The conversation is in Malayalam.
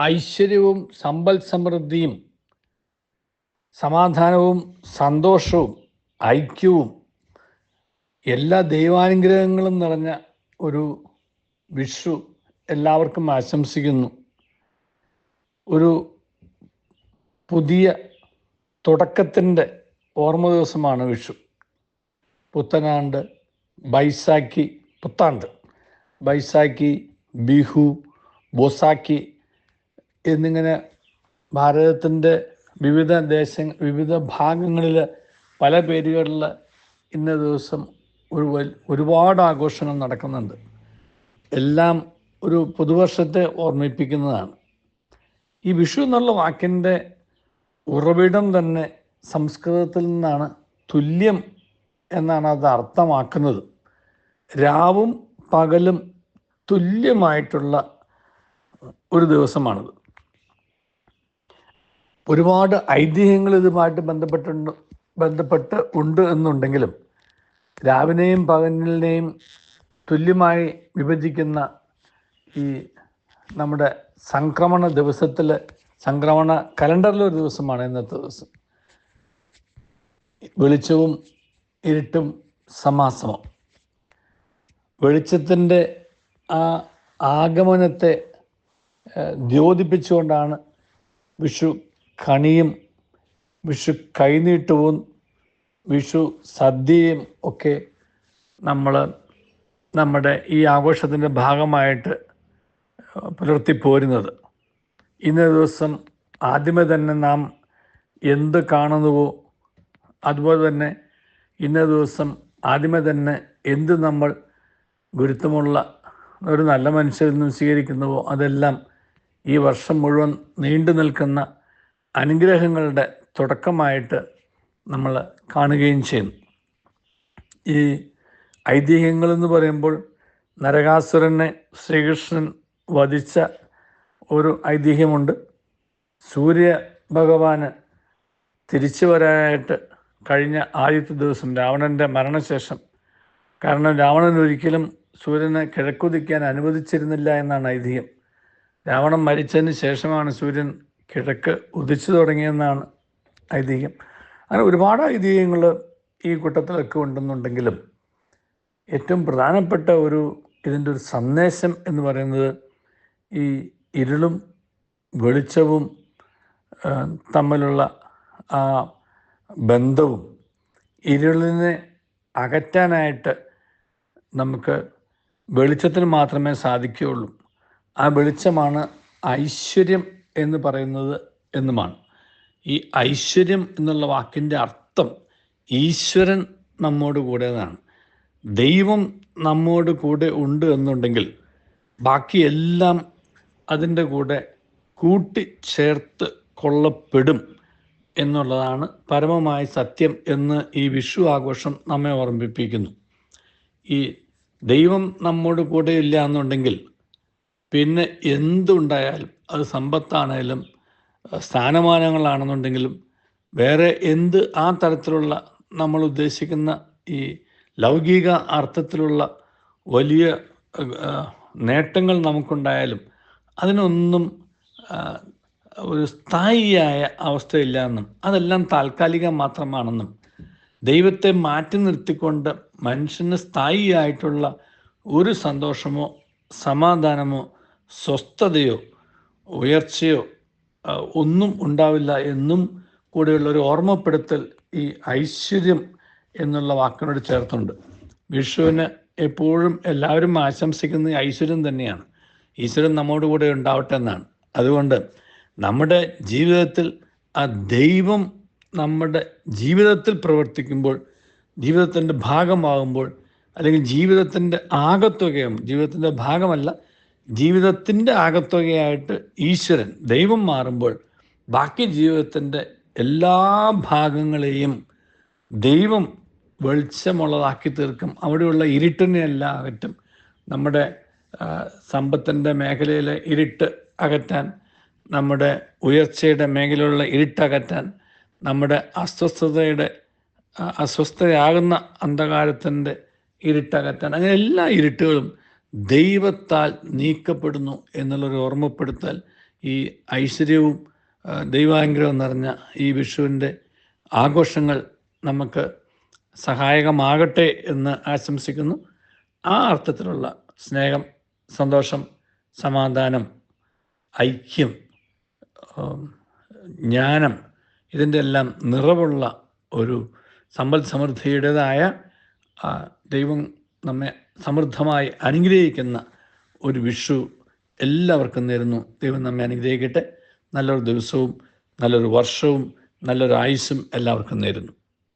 ഐശ്വര്യവും സമ്പൽ സമൃദ്ധിയും സമാധാനവും സന്തോഷവും ഐക്യവും എല്ലാ ദൈവാനുഗ്രഹങ്ങളും നിറഞ്ഞ ഒരു വിഷു എല്ലാവർക്കും ആശംസിക്കുന്നു. ഒരു പുതിയ തുടക്കത്തിന്റെ ഓർമ്മ ദിവസമാണ് വിഷു. പുത്തനാണ്ട് ബൈസാക്കി പുത്താണ്ട്. ബൈസാക്കി ബിഹു ബൊസാക്കി എന്നിങ്ങനെ ഭാരതത്തിന്റെ വിവിധ ദേശ വിവിധ ഭാഗങ്ങളിൽ പല പേരുകളിൽ ഇന്ന ദിവസം ഒരു ഒരുപാട് ആഘോഷങ്ങൾ നടക്കുന്നുണ്ട്. എല്ലാം ഒരു പുതുവർഷത്തെ ഓർമ്മിപ്പിക്കുന്നതാണ്. ഈ വിഷു എന്നുള്ള വാക്കിന്റെ ഉറവിടം തന്നെ സംസ്കൃതത്തിൽ നിന്നാണ് തുല്യം എന്നാണ് അത് അർത്ഥമാക്കുന്നത്. രാവും പകലും തുല്യമായിട്ടുള്ള ഒരു ദിവസമാണിത്. ഒരുപാട് ഐതിഹ്യങ്ങൾ ഇതുമായിട്ട് ബന്ധപ്പെട്ടുണ്ട് ബന്ധപ്പെട്ട് ഉണ്ട് എന്നുണ്ടെങ്കിലും രാവിനെയും പകലിനെയും തുല്യമായി വിഭജിക്കുന്ന ഈ നമ്മുടെ സംക്രമണ ദിവസത്തിൽ സംക്രമണ കലണ്ടറിലെ ഒരു ദിവസമാണ് ഇന്നത്തെ ദിവസം. വെളിച്ചവും ഇരുട്ടും സമാസമം. വെളിച്ചത്തിന്റെ ആ ആഗമനത്തെ ദ്യോതിപ്പിച്ചുകൊണ്ടാണ് വിഷു കണിയും വിഷു കൈനീട്ടവും വിഷു സദ്യയും ഒക്കെ നമ്മൾ നമ്മുടെ ഈ ആഘോഷത്തിന്റെ ഭാഗമായിട്ട് പുലർത്തിപ്പോരുന്നത് ഇന്നേ ദിവസം ആദ്യമേ തന്നെ നാം എന്ത് കാണുന്നുവോ അതുപോലെ തന്നെ ഇന്നേ ദിവസം ആദ്യമേ തന്നെ എന്ത് നമ്മൾ ഗുരുത്വമുള്ള ഒരു നല്ല മനുഷ്യരിൽ നിന്നും സ്വീകരിക്കുന്നുവോ അതെല്ലാം ഈ വർഷം മുഴുവൻ നീണ്ടു നിൽക്കുന്ന അനുഗ്രഹങ്ങളുടെ തുടക്കമായിട്ട് നമ്മൾ കാണുകയും ചെയ്യുന്നു. ഈ ഐതിഹ്യങ്ങൾ എന്ന് പറയുമ്പോൾ നരകാസുരനെ ശ്രീകൃഷ്ണൻ വധിച്ച ഒരു ഐതിഹ്യമുണ്ട്. സൂര്യ ഭഗവാന് തിരിച്ചു വരാനായിട്ട് കഴിഞ്ഞ ആദ്യത്തെ ദിവസം രാവണന്റെ മരണശേഷം. കാരണം രാവണൻ ഒരിക്കലും സൂര്യനെ കിഴക്കുതിക്കാൻ അനുവദിച്ചിരുന്നില്ല എന്നാണ് ഐതിഹ്യം. രാവണൻ മരിച്ചതിന് ശേഷമാണ് സൂര്യൻ കിഴക്ക് ഉദിച്ചു തുടങ്ങിയെന്നാണ് ഐതിഹ്യം. അങ്ങനെ ഒരുപാട് ഐതിഹ്യങ്ങൾ ഈ കൂട്ടത്തിലൊക്കെ ഉണ്ടെന്നുണ്ടെങ്കിലും ഏറ്റവും പ്രധാനപ്പെട്ട ഒരു ഇതിന്റെ ഒരു സന്ദേശം എന്ന് പറയുന്നത് ഈ ഇരുളും വെളിച്ചവും തമ്മിലുള്ള ആ ബന്ധവും ഇരുളിനെ അകറ്റാനായിട്ട് നമുക്ക് വെളിച്ചത്തിന് മാത്രമേ സാധിക്കുകയുള്ളൂ. ആ വെളിച്ചമാണ് ഐശ്വര്യം എന്ന് പറയുന്നത് എന്നുമാണ്. ഈ ഐശ്വര്യം എന്നുള്ള വാക്കിന്റെ അർത്ഥം ഈശ്വരൻ നമ്മോട് കൂടെ ദൈവം നമ്മോട് കൂടെ ഉണ്ട് എന്നുണ്ടെങ്കിൽ ബാക്കിയെല്ലാം അതിന്റെ കൂടെ കൂട്ടി ചേർത്ത് കൊള്ളപ്പെടും എന്നുള്ളതാണ് പരമമായ സത്യം എന്ന് ഈ വിഷു ആഘോഷം നമ്മെ ഓർമ്മിപ്പിക്കുന്നു. ഈ ദൈവം നമ്മോട് കൂടെ ഇല്ല എന്നുണ്ടെങ്കിൽ പിന്നെ എന്തുണ്ടായാലും അത് സമ്പത്താണേലും സ്ഥാനമാനങ്ങളാണെന്നുണ്ടെങ്കിലും വേറെ എന്ത് ആ തരത്തിലുള്ള നമ്മൾ ഉദ്ദേശിക്കുന്ന ഈ ലൗകിക അർത്ഥത്തിലുള്ള വലിയ നേട്ടങ്ങൾ നമുക്കുണ്ടായാലും അതിനൊന്നും ഒരു സ്ഥായിയായ അവസ്ഥയില്ല എന്നും അതെല്ലാം താൽക്കാലികം മാത്രമാണെന്നും ദൈവത്തെ മാറ്റി നിർത്തിക്കൊണ്ട് മനുഷ്യന് സ്ഥായിയായിട്ടുള്ള ഒരു സന്തോഷമോ സമാധാനമോ സ്വസ്ഥതയോ ഉയർച്ചയോ ഒന്നും ഉണ്ടാവില്ല എന്നും കൂടെയുള്ള ഒരു ഓർമ്മപ്പെടുത്തൽ ഈ ഐശ്വര്യം എന്നുള്ള വാക്കിനോട് ചേർത്തുണ്ട്. വിഷുവിന് എപ്പോഴും എല്ലാവരും ആശംസിക്കുന്ന ഐശ്വര്യം തന്നെയാണ്. ഈശ്വരൻ നമ്മോട് കൂടെ ഉണ്ടാവട്ടെ എന്നാണ്. അതുകൊണ്ട് നമ്മുടെ ജീവിതത്തിൽ ആ ദൈവം നമ്മുടെ ജീവിതത്തിൽ പ്രവർത്തിക്കുമ്പോൾ ജീവിതത്തിന്റെ ഭാഗമാകുമ്പോൾ അല്ലെങ്കിൽ ജീവിതത്തിന്റെ ആകത്തുകയും ജീവിതത്തിന്റെ ഭാഗമല്ല ജീവിതത്തിന്റെ ആകത്തുകയായിട്ട് ഈശ്വരൻ ദൈവം മാറുമ്പോൾ ബാക്കി ജീവിതത്തിന്റെ എല്ലാ ഭാഗങ്ങളെയും ദൈവം വെളിച്ചമുള്ളതാക്കി തീർക്കും. അവിടെയുള്ള ഇരുട്ടിനെ എല്ലാം അകറ്റും നമ്മുടെ സമ്പത്തിന്റെ മേഖലയിലെ ഇരുട്ട് അകറ്റാൻ നമ്മുടെ ഉയർച്ചയുടെ മേഖലയിലുള്ള ഇരുട്ടകറ്റാൻ നമ്മുടെ അസ്വസ്ഥതയുടെ അസ്വസ്ഥയാകുന്ന അന്ധകാരത്തിന്റെ ഇരുട്ടകറ്റാൻ അങ്ങനെ എല്ലാ ഇരുട്ടുകളും ദൈവത്താൽ നീക്കപ്പെടുന്നു എന്നുള്ളൊരു ഓർമ്മപ്പെടുത്തൽ ഈ ഐശ്വര്യവും ദൈവാനുഗ്രഹം നിറഞ്ഞ ഈ വിഷുവിന്റെ ആഘോഷങ്ങൾ നമുക്ക് സഹായകമാകട്ടെ എന്ന് ആശംസിക്കുന്നു. ആ അർത്ഥത്തിലുള്ള സ്നേഹം സന്തോഷം സമാധാനം ഐക്യം ജ്ഞാനം ഇതിന്റെ എല്ലാം നിറവുള്ള ഒരു സമ്പൽ സമൃദ്ധിയുടേതായ ദൈവം നമ്മെ സമൃദ്ധമായി അനുഗ്രഹിക്കുന്ന ഒരു വിഷു എല്ലാവർക്കും നേരുന്നു. ദൈവം നമ്മെ അനുഗ്രഹിക്കട്ടെ. നല്ലൊരു ദിവസവും നല്ലൊരു വർഷവും നല്ലൊരു ആയുസ്സും എല്ലാവർക്കും നേരുന്നു.